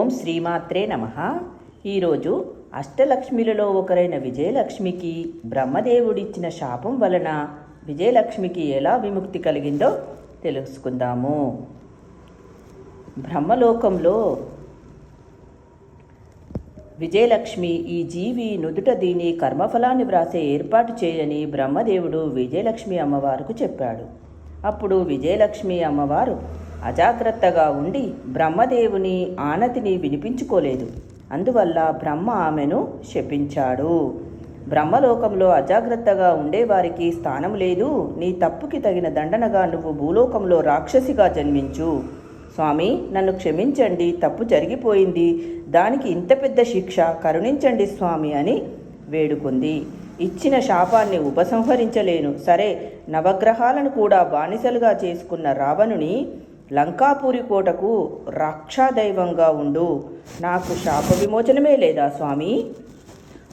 ఓం శ్రీమాత్రే నమ. ఈరోజు అష్టలక్ష్మిలలో ఒకరైన విజయలక్ష్మికి బ్రహ్మదేవుడిచ్చిన శాపం వలన విజయలక్ష్మికి ఎలా విముక్తి కలిగిందో తెలుసుకుందాము. బ్రహ్మలోకంలో విజయలక్ష్మి ఈ జీవి నుదుట దీని కర్మఫలాన్ని వ్రాసే ఏర్పాటు చేయని బ్రహ్మదేవుడు విజయలక్ష్మి అమ్మవారికి చెప్పాడు. అప్పుడు విజయలక్ష్మి అమ్మవారు అజాగ్రత్తగా ఉండి బ్రహ్మదేవుని ఆనతిని వినిపించుకోలేదు. అందువల్ల బ్రహ్మ ఆమెను శపించాడు. బ్రహ్మలోకంలో అజాగ్రత్తగా ఉండేవారికి స్థానం లేదు. నీ తప్పుకి తగిన దండనగా నువ్వు భూలోకంలో రాక్షసిగా జన్మించు. స్వామి నన్ను క్షమించండి. తప్పు జరిగిపోయింది. దానికి ఇంత పెద్ద శిక్ష. కరుణించండి స్వామి అని వేడుకుంది. ఇచ్చిన శాపాన్ని ఉపసంహరించలేను. సరే నవగ్రహాలను కూడా బానిసలుగా చేసుకున్న రావణుని లంకాపురి కోటకు రాక్షాదైవంగా ఉండు. నాకు శాప విమోచనమే లేదా స్వామి?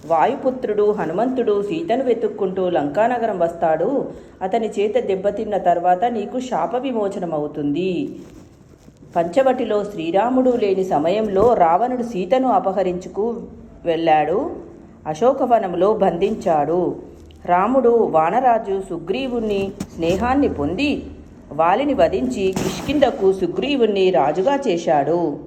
వాయుపుత్రుడు హనుమంతుడు సీతను వెతుక్కుంటూ లంకానగరం వస్తాడు. అతని చేత దెబ్బతిన్న తర్వాత నీకు శాప విమోచనమవుతుంది. పంచవటిలో శ్రీరాముడు లేని సమయంలో రావణుడు సీతను అపహరించుకు వెళ్ళాడు. అశోకవనంలో బంధించాడు. రాముడు వానరాజు సుగ్రీవుణ్ణి స్నేహాన్ని పొంది వాలిని వధించి కిష్కిందకు సుగ్రీవుణ్ణి రాజుగా చేశాడు.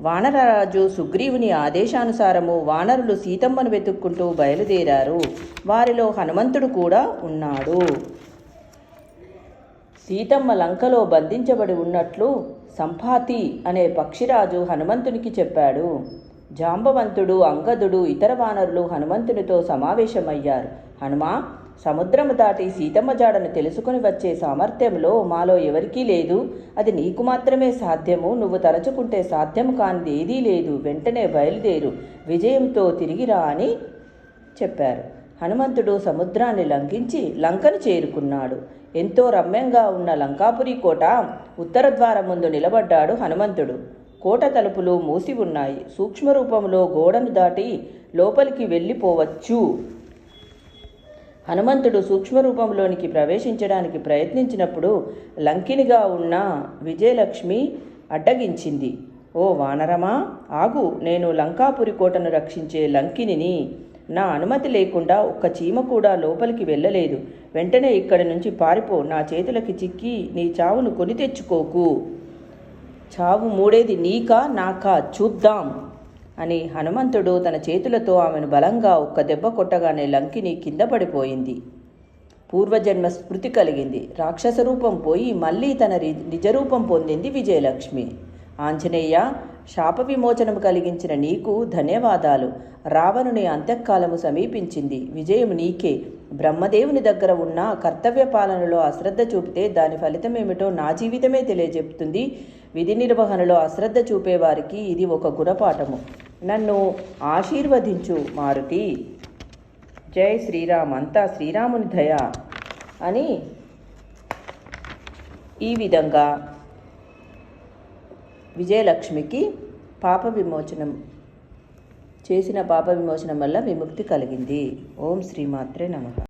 వానరరాజు సుగ్రీవుని ఆదేశానుసారము వానరులు సీతమ్మను వెతుక్కుంటూ బయలుదేరారు. వారిలో హనుమంతుడు కూడా ఉన్నాడు. సీతమ్మ లంకలో బంధించబడి ఉన్నట్లు సంపాతి అనే పక్షిరాజు హనుమంతునికి చెప్పాడు. జాంబవంతుడు అంగదుడు ఇతర వానరులు హనుమంతునితో సమావేశమయ్యారు. హనుమా సముద్రము దాటి సీతమ్మ జాడను తెలుసుకుని వచ్చే సామర్థ్యంలో మాలో ఎవరికీ లేదు. అది నీకు మాత్రమే సాధ్యము. నువ్వు తలచుకుంటే సాధ్యము కానిది ఏదీ లేదు. వెంటనే బయలుదేరు. విజయంతో తిరిగిరా అని చెప్పారు. హనుమంతుడు సముద్రాన్ని లంఘించి లంకను చేరుకున్నాడు. ఎంతో రమ్యంగా ఉన్న లంకాపురి కోట ఉత్తర ద్వారం ముందు నిలబడ్డాడు హనుమంతుడు. కోట తలుపులు మూసి ఉన్నాయి. సూక్ష్మ రూపంలో గోడను దాటి లోపలికి వెళ్ళిపోవచ్చు. హనుమంతుడు సూక్ష్మరూపంలోనికి ప్రవేశించడానికి ప్రయత్నించినప్పుడు లంకినిగా ఉన్న విజయలక్ష్మి అడ్డగించింది. ఓ వానరమా ఆగు నేను లంకాపురి కోటను రక్షించే లంకినిని నా అనుమతి లేకుండా ఒక్క చీమ కూడా లోపలికి వెళ్ళలేదు. వెంటనే ఇక్కడి నుంచి పారిపో నా చేతులకి చిక్కి నీ చావును కొని తెచ్చుకోకు. చావు మూడేది నీకా నాకా? చూద్దాం. అని హనుమంతుడు తన చేతులతో ఆమెను బలంగా ఒక్క దెబ్బ కొట్టగానే లంకిని కింద పడిపోయింది. పూర్వజన్మ స్మృతి కలిగింది. రాక్షస రూపం పోయి మళ్ళీ తన నిజరూపం పొందింది విజయలక్ష్మి. ఆంజనేయ శాప విమోచనం కలిగించిన నీకు ధన్యవాదాలు. రావణుని అంత్యకాలము సమీపించింది. విజయం నీకే. బ్రహ్మదేవుని దగ్గర ఉన్న కర్తవ్య పాలనలో అశ్రద్ధ చూపితే దాని ఫలితమేమిటో నా జీవితమే తెలియజెప్తుంది. విధి నిర్వహణలో అశ్రద్ధ చూపేవారికి ఇది ఒక గుణపాఠము. నన్ను ఆశీర్వదించు మారుతి. జై శ్రీరామ్ అంతా శ్రీరాముని దయ అని ఈ విధంగా విజయలక్ష్మికి పాప విమోచనం చేసిన పాప విమోచనం వల్ల విముక్తి కలిగింది. ఓం శ్రీమాత్రే నమః.